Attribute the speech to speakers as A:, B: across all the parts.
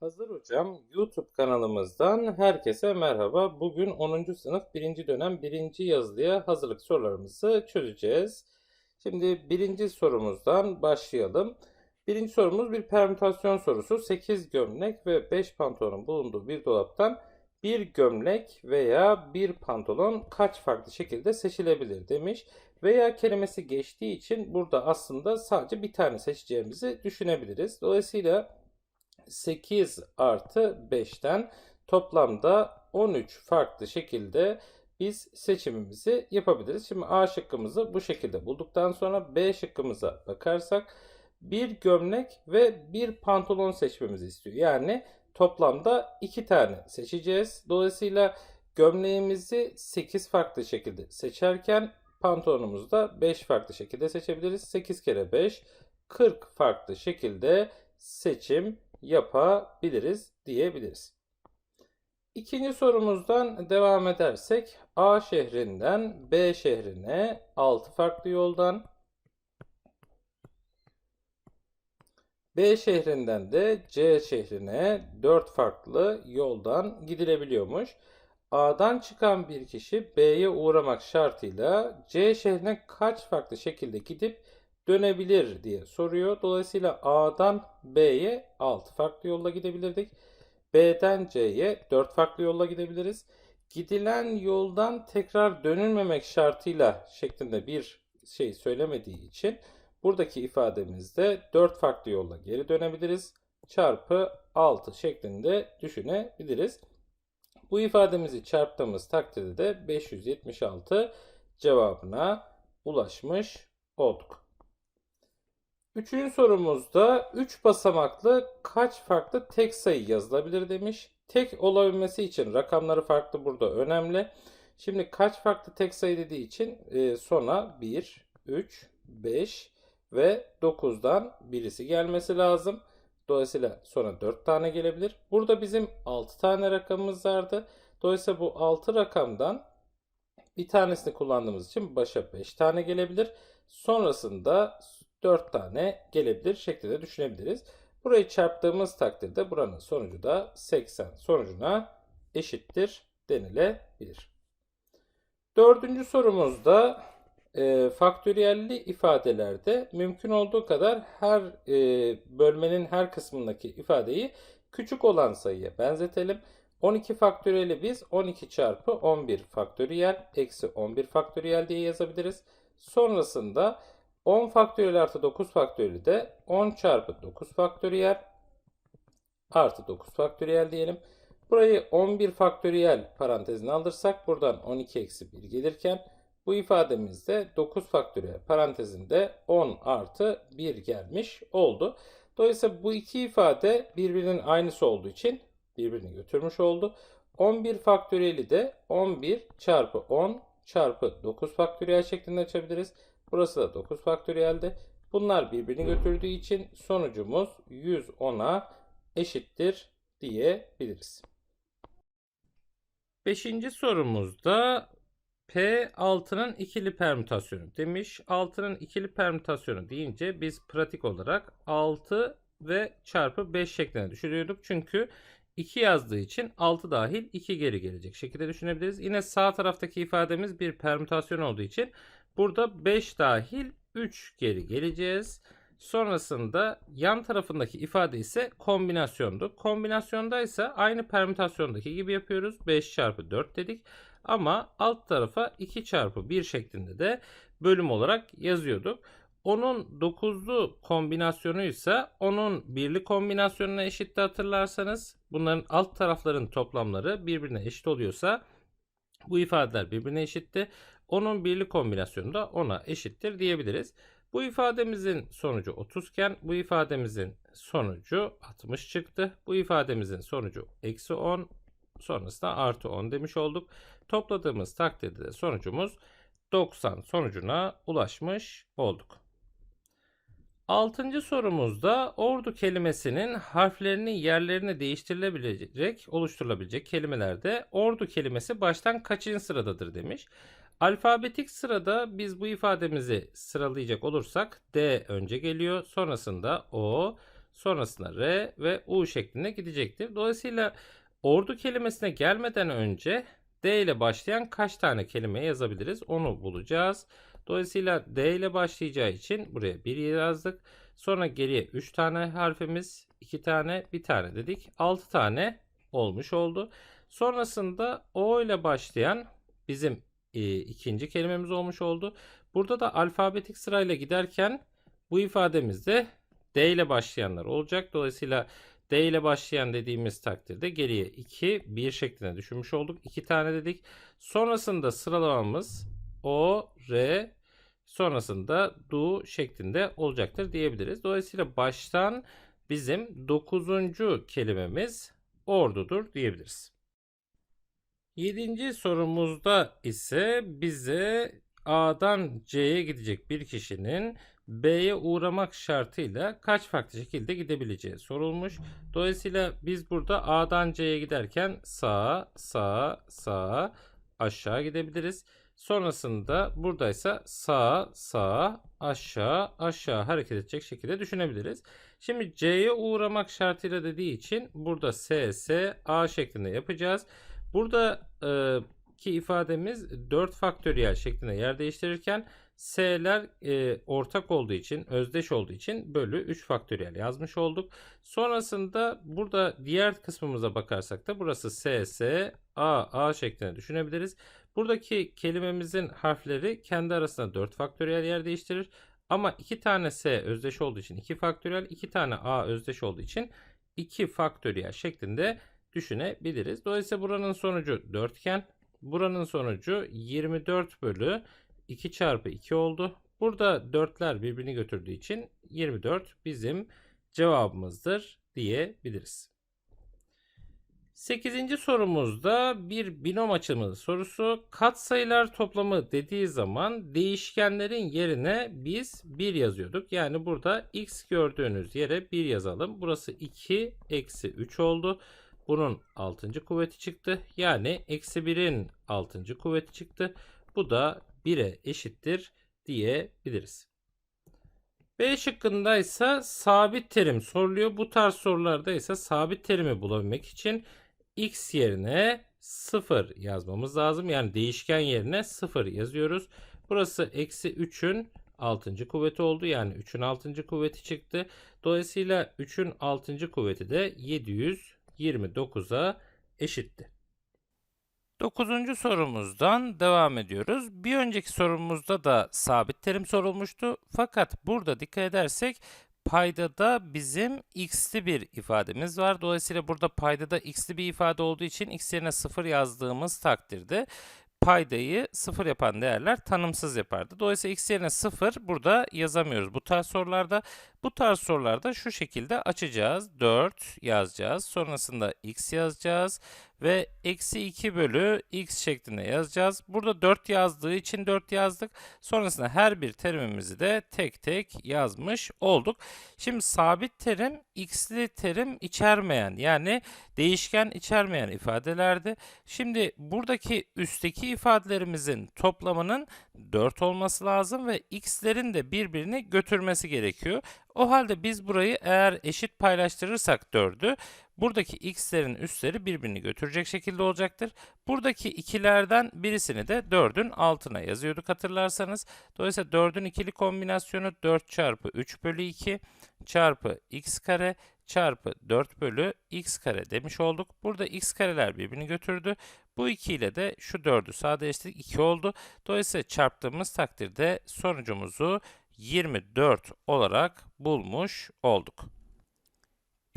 A: Hazır Hocam YouTube kanalımızdan herkese merhaba. Bugün 10. sınıf 1. dönem 1. yazılıya hazırlık sorularımızı çözeceğiz. Şimdi birinci sorumuzdan başlayalım. Birinci sorumuz bir permütasyon sorusu. 8 gömlek ve 5 pantolonun bulunduğu bir dolaptan bir gömlek veya bir pantolon kaç farklı şekilde seçilebilir demiş. Veya kelimesi geçtiği için burada aslında sadece bir tane seçeceğimizi düşünebiliriz. Dolayısıyla 8 artı 5'ten toplamda 13 farklı şekilde biz seçimimizi yapabiliriz. Şimdi A şıkkımızı bu şekilde bulduktan sonra B şıkkımıza bakarsak bir gömlek ve bir pantolon seçmemizi istiyor. Yani toplamda 2 tane seçeceğiz. Dolayısıyla gömleğimizi 8 farklı şekilde seçerken pantolonumuzu da 5 farklı şekilde seçebiliriz. 8 kere 5 40 farklı şekilde seçim yapabiliriz diyebiliriz. İkinci sorumuzdan devam edersek A şehrinden B şehrine 6 farklı yoldan B şehrinden de C şehrine 4 farklı yoldan gidilebiliyormuş. A'dan çıkan bir kişi B'ye uğramak şartıyla C şehrine kaç farklı şekilde gidip dönebilir diye soruyor. Dolayısıyla A'dan B'ye 6 farklı yolla gidebilirdik. B'den C'ye 4 farklı yolla gidebiliriz. Gidilen yoldan tekrar dönülmemek şartıyla şeklinde bir şey söylemediği için buradaki ifademizde 4 farklı yolla geri dönebiliriz. Çarpı 6 şeklinde düşünebiliriz. Bu ifademizi çarptığımız takdirde de 576 cevabına ulaşmış olduk. Üçüncü sorumuzda 3 basamaklı kaç farklı tek sayı yazılabilir demiş. Tek olabilmesi için rakamları farklı burada önemli. Şimdi kaç farklı tek sayı dediği için e, sona 1, 3, 5 ve 9'dan birisi gelmesi lazım. Dolayısıyla sonra 4 tane gelebilir. Burada bizim 6 tane rakamımız vardı. Dolayısıyla bu 6 rakamdan bir tanesini kullandığımız için başa 5 tane gelebilir. Sonrasında 4 tane gelebilir şeklinde düşünebiliriz. Burayı çarptığımız takdirde buranın sonucu da 80 sonucuna eşittir denilebilir. Dördüncü sorumuzda e, faktöriyelli ifadelerde mümkün olduğu kadar her e, bölmenin her kısmındaki ifadeyi küçük olan sayıya benzetelim. 12 faktöriyeli biz 12 çarpı 11 faktöriyel eksi 11 faktöriyel diye yazabiliriz. Sonrasında 10 faktöriyel artı 9 faktöriyeli de 10 çarpı 9 faktöriyel artı 9 faktöriyel diyelim. Burayı 11 faktöriyel parantezine alırsak buradan 12 eksi 1 gelirken bu ifademizde 9 faktöriyel parantezinde 10 artı 1 gelmiş oldu. Dolayısıyla bu iki ifade birbirinin aynısı olduğu için birbirini götürmüş oldu. 11 faktöriyeli de 11 çarpı 10 çarpı 9 faktöriyel şeklinde açabiliriz. Burası da 9 faktöriyelde. Bunlar birbirini götürdüğü için sonucumuz 110'a eşittir diyebiliriz. Beşinci sorumuzda P6'nın ikili permütasyonu demiş. 6'nın ikili permütasyonu deyince biz pratik olarak 6 ve çarpı 5 şeklinde düşünüyorduk. Çünkü 2 yazdığı için 6 dahil 2 geri gelecek şekilde düşünebiliriz. Yine sağ taraftaki ifademiz bir permütasyon olduğu için burada 5 dahil 3 geri geleceğiz. Sonrasında yan tarafındaki ifade ise kombinasyondu. Kombinasyonda ise aynı permütasyondaki gibi yapıyoruz. 5 çarpı 4 dedik. Ama alt tarafa 2 çarpı 1 şeklinde de bölüm olarak yazıyorduk. Onun 9'lu kombinasyonu ise onun birli kombinasyonuna eşitti hatırlarsanız. Bunların alt tarafların toplamları birbirine eşit oluyorsa bu ifadeler birbirine eşitti. Onun birli kombinasyonu da ona eşittir diyebiliriz. Bu ifademizin sonucu 30 iken bu ifademizin sonucu 60 çıktı. Bu ifademizin sonucu eksi 10 sonrasında artı 10 demiş olduk. Topladığımız takdirde de sonucumuz 90 sonucuna ulaşmış olduk. Altıncı sorumuzda ordu kelimesinin harflerini yerlerini değiştirilebilecek, oluşturulabilecek kelimelerde ordu kelimesi baştan kaçıncı sıradadır demiş. Alfabetik sırada biz bu ifademizi sıralayacak olursak D önce geliyor. Sonrasında O, sonrasında R ve U şeklinde gidecektir. Dolayısıyla ordu kelimesine gelmeden önce D ile başlayan kaç tane kelime yazabiliriz onu bulacağız. Dolayısıyla D ile başlayacağı için buraya 1 yazdık. Sonra geriye 3 tane harfimiz, 2 tane, 1 tane dedik. 6 tane olmuş oldu. Sonrasında O ile başlayan bizim e, ikinci kelimemiz olmuş oldu. Burada da alfabetik sırayla giderken bu ifademizde D ile başlayanlar olacak. Dolayısıyla D ile başlayan dediğimiz takdirde geriye 2, 1 şeklinde düşünmüş olduk. 2 tane dedik. Sonrasında sıralamamız O, R, sonrasında Du şeklinde olacaktır diyebiliriz. Dolayısıyla baştan bizim 9. kelimemiz ordudur diyebiliriz. Yedinci sorumuzda ise bize A'dan C'ye gidecek bir kişinin B'ye uğramak şartıyla kaç farklı şekilde gidebileceği sorulmuş. Dolayısıyla biz burada A'dan C'ye giderken sağa, sağa, sağa aşağı gidebiliriz. Sonrasında buradaysa sağa, sağa, aşağı, aşağı hareket edecek şekilde düşünebiliriz. Şimdi C'ye uğramak şartıyla dediği için burada S, S, A şeklinde yapacağız. Burada e, ki ifademiz 4 faktöriyel şeklinde yer değiştirirken S'ler e, ortak olduğu için, özdeş olduğu için bölü 3 faktöriyel yazmış olduk. Sonrasında burada diğer kısmımıza bakarsak da burası S, S, A, A şeklinde düşünebiliriz. Buradaki kelimemizin harfleri kendi arasında 4 faktöriyel yer değiştirir. Ama 2 tane S özdeş olduğu için 2 faktöriyel, 2 tane A özdeş olduğu için 2 faktöriyel şeklinde düşünebiliriz. Dolayısıyla buranın sonucu 4 iken buranın sonucu 24 bölü 2 çarpı 2 oldu. Burada 4'ler birbirini götürdüğü için 24 bizim cevabımızdır diyebiliriz. 8. sorumuzda bir binom açımı sorusu. Katsayılar toplamı dediği zaman değişkenlerin yerine biz 1 yazıyorduk. Yani burada x gördüğünüz yere 1 yazalım. Burası 2 eksi 3 oldu. Bunun 6. kuvveti çıktı. Yani eksi 1'in 6. kuvveti çıktı. Bu da 1'e eşittir diyebiliriz. B şıkkında ise sabit terim soruluyor. Bu tarz sorularda ise sabit terimi bulabilmek için x yerine 0 yazmamız lazım. Yani değişken yerine 0 yazıyoruz. Burası eksi 3'ün 6. kuvveti oldu. Yani 3'ün 6. kuvveti çıktı. Dolayısıyla 3'ün 6. kuvveti de 729'a eşitti. Dokuzuncu sorumuzdan devam ediyoruz. Bir önceki sorumuzda da sabit terim sorulmuştu. Fakat burada dikkat edersek paydada bizim x'li bir ifademiz var. Dolayısıyla burada paydada x'li bir ifade olduğu için x yerine 0 yazdığımız takdirde paydayı 0 yapan değerler tanımsız yapardı. Dolayısıyla x yerine 0 burada yazamıyoruz bu tarz sorularda. Bu tarz sorularda şu şekilde açacağız. 4 yazacağız. Sonrasında x yazacağız ve eksi 2 bölü x şeklinde yazacağız. Burada 4 yazdığı için 4 yazdık. Sonrasında her bir terimimizi de tek tek yazmış olduk. Şimdi sabit terim x'li terim içermeyen yani değişken içermeyen ifadelerdi. Şimdi buradaki üstteki ifadelerimizin toplamının 4 olması lazım ve x'lerin de birbirini götürmesi gerekiyor. O halde biz burayı eğer eşit paylaştırırsak 4'ü buradaki x'lerin üstleri birbirini götürecek şekilde olacaktır. Buradaki ikilerden birisini de 4'ün altına yazıyorduk hatırlarsanız. Dolayısıyla 4'ün ikili kombinasyonu 4 çarpı 3 bölü 2 çarpı x kare çarpı 4 bölü x kare demiş olduk. Burada x kareler birbirini götürdü. Bu 2 ile de şu 4'ü sadeleştirdik 2 oldu. Dolayısıyla çarptığımız takdirde sonucumuzu 24 olarak bulmuş olduk.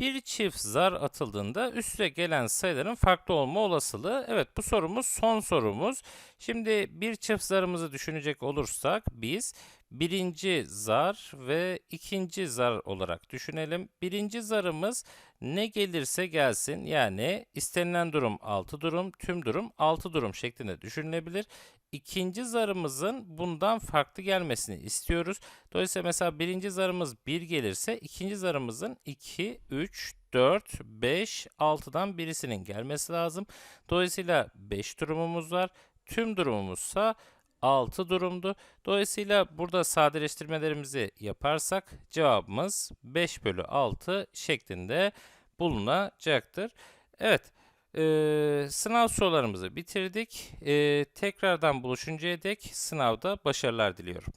A: Bir çift zar atıldığında üste gelen sayıların farklı olma olasılığı. Evet bu sorumuz son sorumuz. Şimdi bir çift zarımızı düşünecek olursak biz birinci zar ve ikinci zar olarak düşünelim. Birinci zarımız ne gelirse gelsin yani istenilen durum 6 durum, tüm durum 6 durum şeklinde düşünülebilir. İkinci zarımızın bundan farklı gelmesini istiyoruz. Dolayısıyla mesela birinci zarımız 1 gelirse ikinci zarımızın 2, 3, 4, 5, 6'dan birisinin gelmesi lazım. Dolayısıyla 5 durumumuz var. Tüm durumumuzsa 6 durumdu. Dolayısıyla burada sadeleştirmelerimizi yaparsak cevabımız 5 bölü 6 şeklinde bulunacaktır. Evet, eee, sınav sorularımızı bitirdik. Eee, tekrardan buluşuncaya dek sınavda başarılar diliyorum.